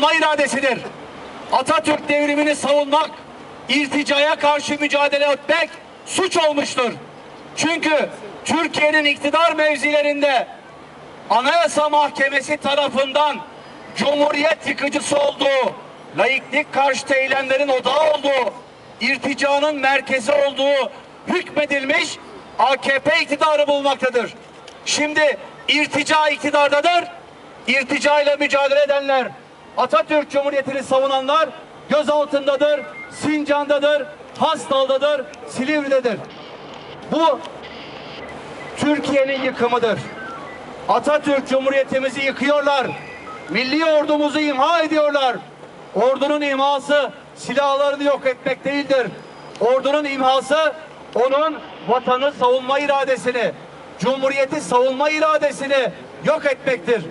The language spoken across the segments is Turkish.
savunma iradesidir. Atatürk devrimini savunmak, irticaya karşı mücadele etmek suç olmuştur. Çünkü Türkiye'nin iktidar mevzilerinde Anayasa Mahkemesi tarafından Cumhuriyet yıkıcısı olduğu, laiklik karşıtı eylemlerin odağı olduğu, irticanın merkezi olduğu hükmedilmiş AKP iktidarı bulmaktadır. Şimdi irtica iktidardadır. İrtica ile mücadele edenler, Atatürk Cumhuriyeti'ni savunanlar gözaltındadır, Sincan'dadır, Hastal'dadır, Silivri'dedir. Bu Türkiye'nin yıkımıdır. Atatürk Cumhuriyetimizi yıkıyorlar. Milli ordumuzu imha ediyorlar. Ordunun imhası silahlarını yok etmek değildir. Ordunun imhası onun vatanı savunma iradesini, cumhuriyeti savunma iradesini yok etmektir.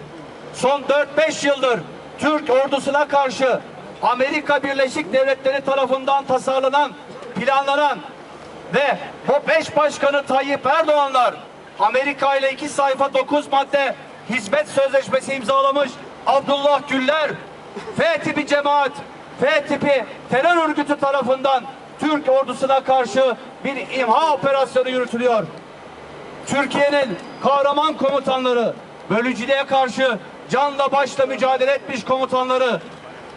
Son 4-5 yıldır Türk ordusuna karşı Amerika Birleşik Devletleri tarafından tasarlanan, planlanan ve bu beş başkanı Tayyip Erdoğanlar Amerika ile iki sayfa dokuz madde hizmet sözleşmesi imzalamış Abdullah Güller F tipi cemaat F tipi terör örgütü tarafından Türk ordusuna karşı bir imha operasyonu yürütülüyor. Türkiye'nin kahraman komutanları, bölücülüğe karşı canla başla mücadele etmiş komutanları,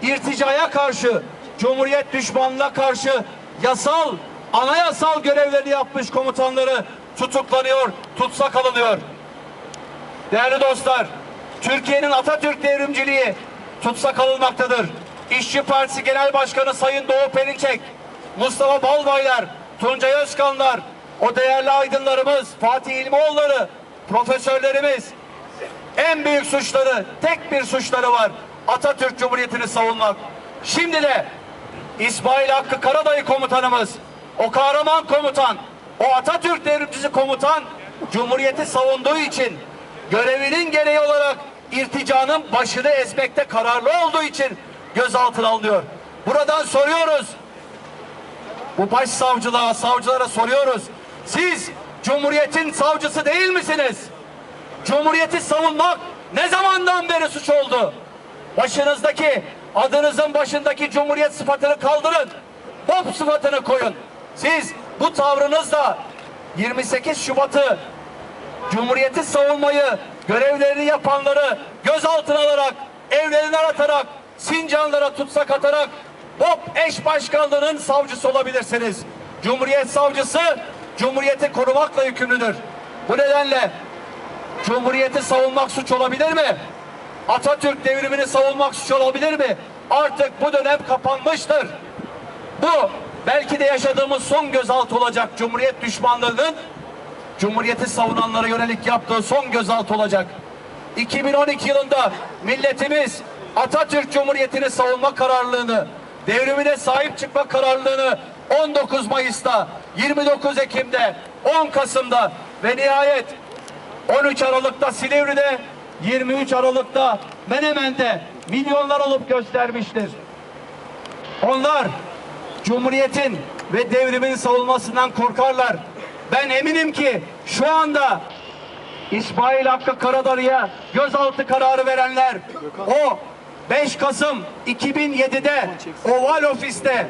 irticaya karşı, cumhuriyet düşmanlığına karşı yasal, anayasal görevlerini yapmış komutanları tutuklanıyor, tutsak alınıyor. Değerli dostlar, Türkiye'nin Atatürk devrimciliği tutsak alınmaktadır. İşçi Partisi Genel Başkanı Sayın Doğu Perinçek, Mustafa Balbaylar, Tuncay Özkanlar, o değerli aydınlarımız, Fatih İlmioğulları, profesörlerimiz en büyük suçları, tek bir suçları var. Atatürk Cumhuriyeti'ni savunmak. Şimdi de İsmail Hakkı Karadayı komutanımız, o kahraman komutan, o Atatürk devrimcisi komutan Cumhuriyeti savunduğu için görevinin gereği olarak irticanın başını ezmekte kararlı olduğu için gözaltına alınıyor. Buradan soruyoruz. Bu başsavcılığa, savcılara soruyoruz. Siz Cumhuriyet'in savcısı değil misiniz? Cumhuriyeti savunmak ne zamandan beri suç oldu? Başınızdaki, adınızın başındaki Cumhuriyet sıfatını kaldırın. Pop sıfatını koyun. Siz bu tavrınızla 28 Şubat'ı Cumhuriyeti savunmayı, görevlerini yapanları gözaltına alarak, evlerini aratarak, Sincanlara tutsak atarak BOP eş başkanlığının savcısı olabilirsiniz. Cumhuriyet savcısı Cumhuriyeti korumakla yükümlüdür. Bu nedenle Cumhuriyeti savunmak suç olabilir mi? Atatürk devrimini savunmak suç olabilir mi? Artık bu dönem kapanmıştır. Bu belki de yaşadığımız son gözaltı olacak Cumhuriyet düşmanlığının Cumhuriyeti savunanlara yönelik yaptığı son gözaltı olacak. 2012 yılında milletimiz Atatürk Cumhuriyeti'ni savunma kararlılığını, devrimine sahip çıkma kararlılığını 19 Mayıs'ta, 29 Ekim'de, 10 Kasım'da ve nihayet 13 Aralık'ta Silivri'de, 23 Aralık'ta Menemen'de milyonlar olup göstermiştir. Onlar Cumhuriyet'in ve devrimin savunmasından korkarlar. Ben eminim ki şu anda İsmail Hakkı Karadarı'ya gözaltı kararı verenler o 5 Kasım 2007'de Oval Ofis'te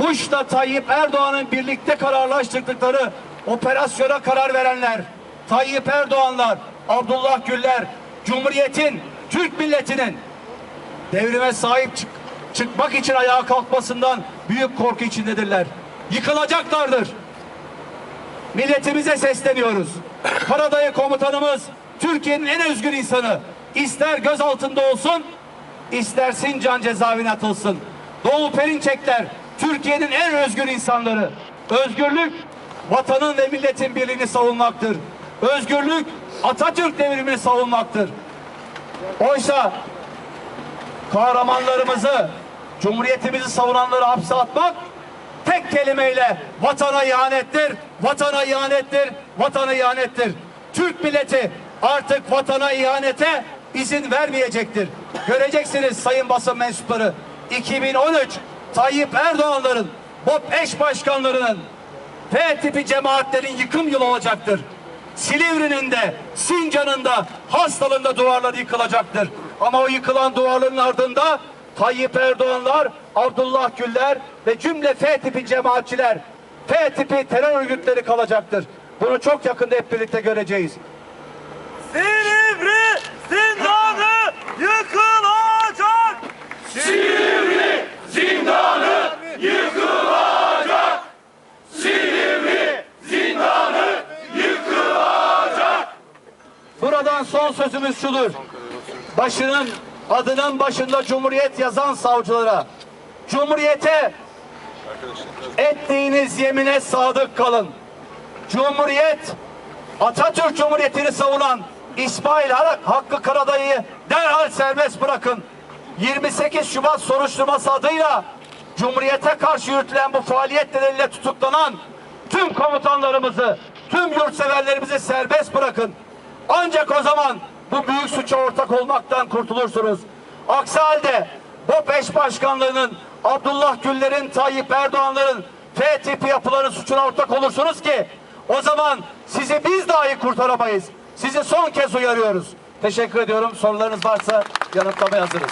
Bush'la Tayyip Erdoğan'ın birlikte kararlaştırdıkları operasyona karar verenler Tayyip Erdoğanlar, Abdullah Güller, Cumhuriyet'in, Türk milletinin devrime sahip çık çıkmak için ayağa kalkmasından büyük korku içindedirler. Yıkılacaklardır. Milletimize sesleniyoruz. Karadayı komutanımız Türkiye'nin en özgür insanı. İster gözaltında olsun, ister Sincan cezaevine atılsın. Doğu Perinçekler Türkiye'nin en özgür insanları. Özgürlük vatanın ve milletin birliğini savunmaktır. Özgürlük Atatürk devrimini savunmaktır. Oysa kahramanlarımızı, cumhuriyetimizi savunanları hapse atmak tek kelimeyle vatana ihanettir, vatana ihanettir, vatana ihanettir. Türk milleti artık vatana ihanete izin vermeyecektir. Göreceksiniz sayın basın mensupları 2013 Tayyip Erdoğan'ların BOP eş başkanlarının F tipi cemaatlerin yıkım yılı olacaktır. Silivri'nin de, Sincan'ın da, hastalığında duvarları yıkılacaktır. Ama o yıkılan duvarların ardında Tayyip Erdoğanlar, Abdullah Güller ve cümle F tipi cemaatçiler, F tipi terör örgütleri kalacaktır. Bunu çok yakında hep birlikte göreceğiz. Silivri zindanı yıkılacak. Son sözümüz şudur. Başının adının başında Cumhuriyet yazan savcılara, Cumhuriyete ettiğiniz yemine sadık kalın. Cumhuriyet, Atatürk Cumhuriyeti'ni savunan İsmail Hakkı Karadayı'yı derhal serbest bırakın. 28 Şubat soruşturması adıyla Cumhuriyete karşı yürütülen bu faaliyet nedeniyle tutuklanan tüm komutanlarımızı, tüm yurtseverlerimizi serbest bırakın. Ancak o zaman bu büyük suça ortak olmaktan kurtulursunuz. Aksi halde bu beş başkanlığının Abdullah Güller'in, Tayyip Erdoğan'ların F tipi yapıların suçuna ortak olursunuz ki o zaman sizi biz dahi kurtaramayız. Sizi son kez uyarıyoruz. Teşekkür ediyorum. Sorularınız varsa yanıtlamaya hazırız.